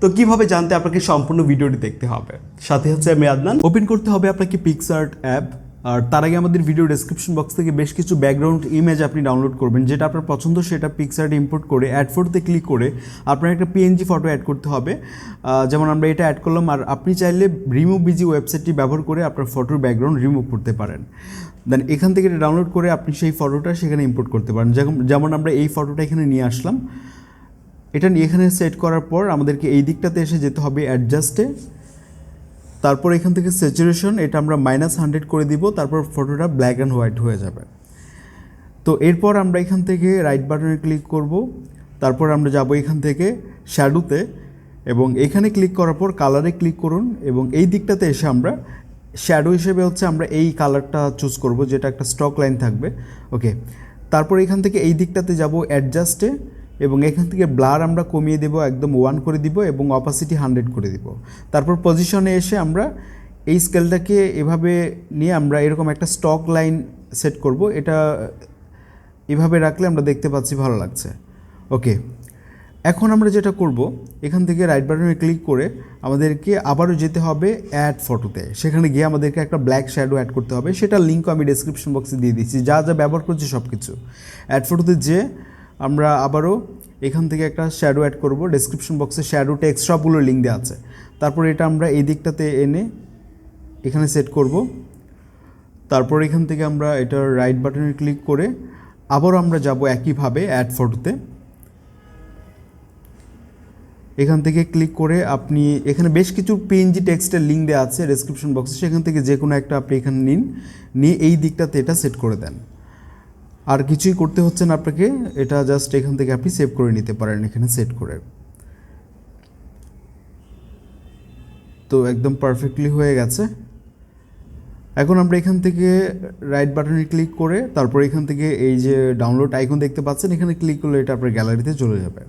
তো কীভাবে জানতে আপনাকে সম্পূর্ণ ভিডিওটি দেখতে হবে? সাথে হচ্ছে আমি আদনান। ওপেন করতে হবে আপনাকে পিক্সার্ট অ্যাপ আর তার আগে আমাদের ভিডিও ডেসক্রিপশন বক্স থেকে বেশ কিছু ব্যাকগ্রাউন্ড ইমেজ আপনি ডাউনলোড করবেন। যেটা আপনার পছন্দ, সেটা পিক্সার্ট ইম্পোর্ট করে অ্যাড ফটোতে ক্লিক করে আপনার একটা পিএনজি ফটো অ্যাড করতে হবে। যেমন আমরা এটা অ্যাড করলাম। আর আপনি চাইলে রিমুভ বিজি ওয়েবসাইটটি ব্যবহার করে আপনার ফটোর ব্যাকগ্রাউন্ড রিমুভ করতে পারেন। দেন এখান থেকে এটা ডাউনলোড করে আপনি সেই ফটোটা সেখানে ইম্পোর্ট করতে পারেন। যেমন- যেমন আমরা এই ফটোটা এখানে নিয়ে আসলাম। এটা নিয়ে এখানে সেট করার পর আমাদেরকে এই দিকটাতে এসে যেতে হবে অ্যাডজাস্টে তারপর এখান থেকে স্যাচুরেশন এটা আমরা মাইনাস হান্ড্রেড করে দিব, তারপর ফটোটা ব্ল্যাক অ্যান্ড হোয়াইট হয়ে যাবে। তো এরপর আমরা এখান থেকে রাইট বাটনে ক্লিক করব, তারপর আমরা যাব এখান থেকে শ্যাডোতে এবং এখানে ক্লিক করার পর কালারে ক্লিক করুন এবং এই দিকটাতে এসে আমরা শ্যাডো হিসেবে হচ্ছে আমরা এই কালারটা চুজ করব, যেটা একটা স্টক লাইন থাকবে। ওকে তারপর এখান থেকে এই দিকটাতে যাব অ্যাডজাস্টে এবং এখান থেকে ব্লার আমরা কমিয়ে দেব, একদম ওয়ান করে দিব এবং অপাসিটি হান্ড্রেড করে দিব। তারপর পজিশনে এসে আমরা এই স্কেলটাকে এভাবে নিয়ে আমরা এরকম একটা স্টক লাইন সেট করব। এটা এভাবে রাখলে আমরা দেখতে পাচ্ছি ভালো লাগছে। ওকে এখন আমরা যেটা করব, এখান থেকে রাইট বাটনে ক্লিক করে আমাদেরকে আবারও যেতে হবে অ্যাড ফটোতে সেখানে গিয়ে আমাদেরকে একটা ব্ল্যাক শ্যাডো অ্যাড করতে হবে। সেটা লিঙ্ক আমি ডেসক্রিপশন বক্সে দিয়ে দিচ্ছি। যা যা ব্যবহার করছি সব কিছু অ্যাড ফটোতে যে আমরা আবারও এখান থেকে একটা শ্যাডো অ্যাড করব। ডেসক্রিপশন বক্সে শ্যাডো টেক্সট লিঙ্ক দেওয়া আছে। তারপর এটা আমরা এই দিকটাতে এনে এখানে সেট করব। তারপর এখান থেকে আমরা এটার রাইট বাটনে ক্লিক করে আবারও আমরা যাব একইভাবে অ্যাড ফটোতে এখান থেকে ক্লিক করে আপনি এখানে বেশ কিছু পিএনজি টেক্সটের লিঙ্ক দেওয়া আছে ডেসক্রিপশন বক্সে সেখান থেকে যে কোনো একটা আপনি এখানে নিন। নিয়ে এই দিকটাতে এটা সেট করে দেন। আর কিছুই করতে হচ্ছে না আপনাকে, এটা জাস্ট এখান থেকে আপনি সেভ করে নিতে পারেন, এখানে সেট করে। তো একদম পারফেক্টলি হয়ে গেছে। এখন আমরা এখান থেকে রাইট বাটনে ক্লিক করে, তারপর এখান থেকে এই যে ডাউনলোড আইকন দেখতে পাচ্ছেন, এখানে ক্লিক করলে এটা আপনার গ্যালারিতে চলে যাবে।